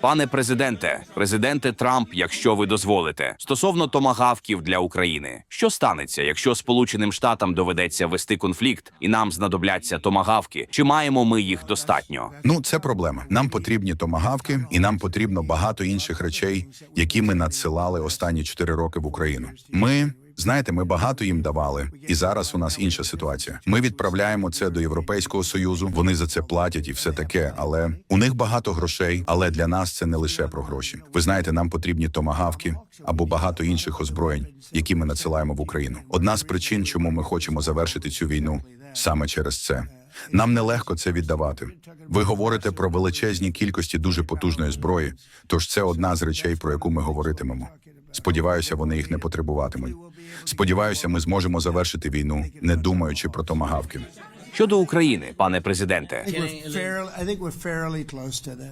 Пане президенте, президенте Трамп, якщо ви дозволите, стосовно томагавків для України, що станеться, якщо Сполученим Штатам доведеться вести конфлікт і нам знадобляться томагавки? Чи маємо ми їх достатньо? Ну, це проблема. Нам потрібні томагавки, і нам потрібно багато інших речей, які ми надсилали останні чотири роки в Україну. Ми. Знаєте, ми багато їм давали, і зараз у нас інша ситуація. Ми відправляємо це до Європейського союзу. Вони за це платять і все таке. Але у них багато грошей. Але для нас це не лише про гроші. Ви знаєте, нам потрібні томагавки або багато інших озброєнь, які ми надсилаємо в Україну. Одна з причин, чому ми хочемо завершити цю війну, саме через це. Нам нелегко це віддавати. Ви говорите про величезні кількості дуже потужної зброї, тож це одна з речей, про яку ми говоритимемо. Сподіваюся, вони їх не потребуватимуть. Сподіваюся, ми зможемо завершити війну, не думаючи про томагавки. Щодо України, пане президенте.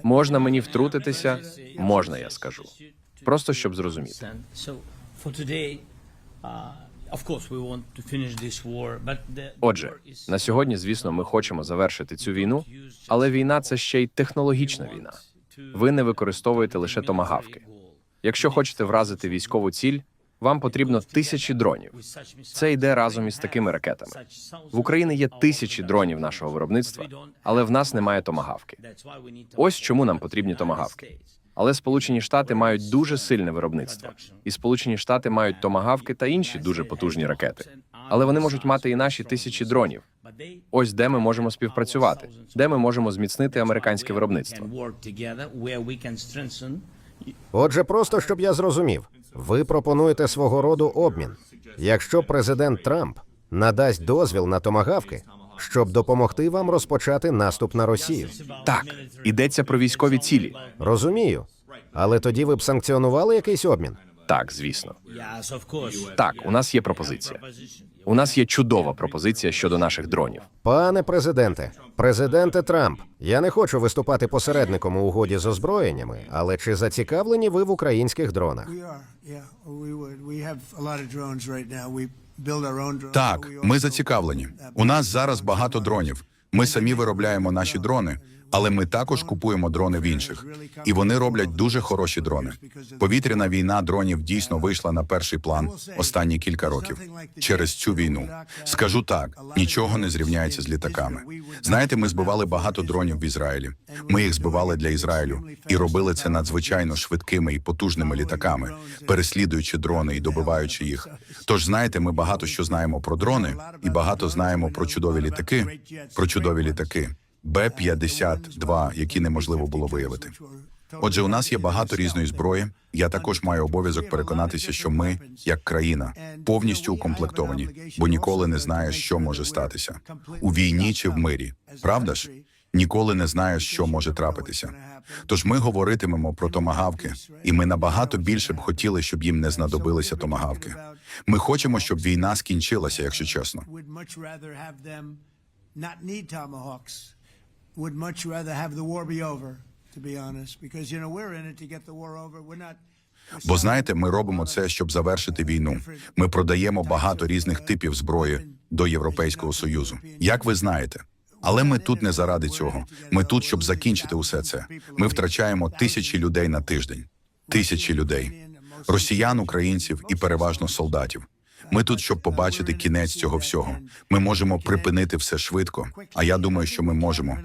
Можна мені втрутитися? Можна, я скажу. Просто щоб зрозуміти. Uh, Отже, на сьогодні, звісно, ми хочемо завершити цю війну, але війна це ще й технологічна війна. Ви не використовуєте лише томагавки. Якщо хочете вразити військову ціль, вам потрібно тисячі дронів. Це йде разом із такими ракетами. В Україні є тисячі дронів нашого виробництва, але в нас немає томагавки. Ось чому нам потрібні томагавки. Але Сполучені Штати мають дуже сильне виробництво, і Сполучені Штати мають томагавки та інші дуже потужні ракети. Але вони можуть мати і наші тисячі дронів. Ось де ми можемо співпрацювати, де ми можемо зміцнити американське виробництво. Отже, просто щоб я зрозумів, ви пропонуєте свого роду обмін. Якщо президент Трамп надасть дозвіл на томагавки, щоб допомогти вам розпочати наступ на Росію. Так, ідеться про військові цілі. Розумію. Але тоді ви б санкціонували якийсь обмін. Так, звісно. Так, у нас є пропозиція. У нас є чудова пропозиція щодо наших дронів. Пане президенте, президенте Трамп, я не хочу виступати посередником у угоді з озброєннями, але чи зацікавлені ви в українських дронах? Так, ми зацікавлені. У нас зараз багато дронів. Ми самі виробляємо наші дрони, але ми також купуємо дрони в інших. І вони роблять дуже хороші дрони. Повітряна війна дронів дійсно вийшла на перший план останні кілька років через цю війну. Скажу так, нічого не зрівняється з літаками. Знаєте, ми збивали багато дронів в Ізраїлі. Ми їх збивали для Ізраїлю і робили це надзвичайно швидкими і потужними літаками, переслідуючи дрони і добиваючи їх. Тож знаєте, ми багато що знаємо про дрони і багато знаємо про чудові літаки. Про чудові літаки Б-52, які неможливо було виявити. Отже, у нас є багато різної зброї. Я також маю обов'язок переконатися, що ми, як країна, повністю укомплектовані, бо ніколи не знаєш, що може статися у війні чи в мирі. Правда ж? Ніколи не знаєш, що може трапитися. Тож ми говоритимемо про томагавки, і ми набагато більше б хотіли, щоб їм не знадобилися томагавки. Ми хочемо, щоб війна скінчилася, якщо чесно. Would much rather have the war be over, to be honest, because you know we're in it to get the war over. We're not. Бо знаєте, ми робимо це, щоб завершити війну. Ми продаємо багато різних типів зброї до Європейського союзу. Як ви знаєте. Але ми тут не заради цього. Ми тут, щоб закінчити усе це. Ми втрачаємо тисячі людей на тиждень. Тисячі людей, росіян, українців і переважно солдатів. Ми тут, щоб побачити кінець цього всього. Ми можемо припинити все швидко. А я думаю, що ми можемо.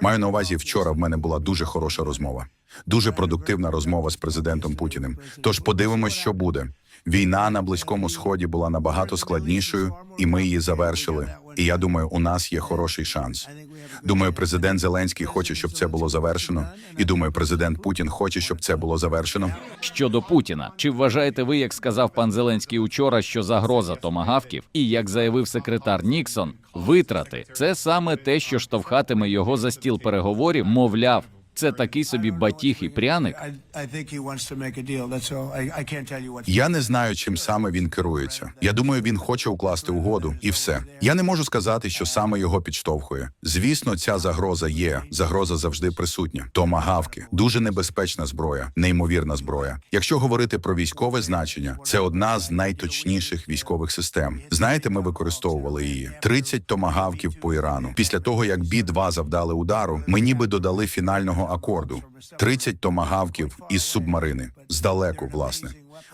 Маю на увазі, вчора в мене була дуже хороша розмова, дуже продуктивна розмова з президентом Путіним. Тож подивимось, що буде. Війна на близькому сході була набагато складнішою, і ми її завершили. І я думаю, у нас є хороший шанс. Думаю, президент Зеленський хоче, щоб це було завершено. І думаю, президент Путін хоче, щоб це було завершено. Щодо Путіна, чи вважаєте ви, як сказав пан Зеленський учора, що загроза томагавків, і як заявив секретар Ніксон, витрати це саме те, що штовхатиме його за стіл переговорів, мовляв, це такий собі батіг і пряник. Я не знаю, чим саме він керується. Я думаю, він хоче укласти угоду, і все. Я не можу сказати, що саме його підштовхує. Звісно, ця загроза є. Загроза завжди присутня. Томагавки дуже небезпечна зброя, неймовірна зброя. Якщо говорити про військове значення, це одна з найточніших військових систем. Знаєте, ми використовували її 30 томагавків по Ірану. Після того як бі 2 завдали удару, ми ніби додали фінального акорду, 30 томагавків із субмарини, здалеку, власне.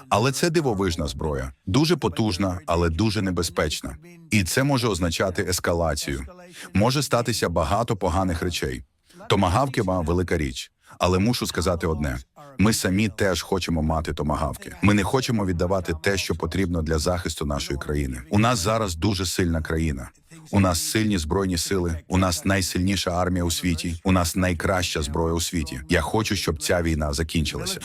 Але це дивовижна зброя, дуже потужна, але дуже небезпечна. І це може означати ескалацію. Може статися багато поганих речей. Томагавки вам велика річ. Але мушу сказати одне: ми самі теж хочемо мати томагавки. Ми не хочемо віддавати те, що потрібно для захисту нашої країни. У нас зараз дуже сильна країна. У нас сильні збройні сили. У нас найсильніша армія у світі. У нас найкраща зброя у світі. Я хочу, щоб ця війна закінчилася.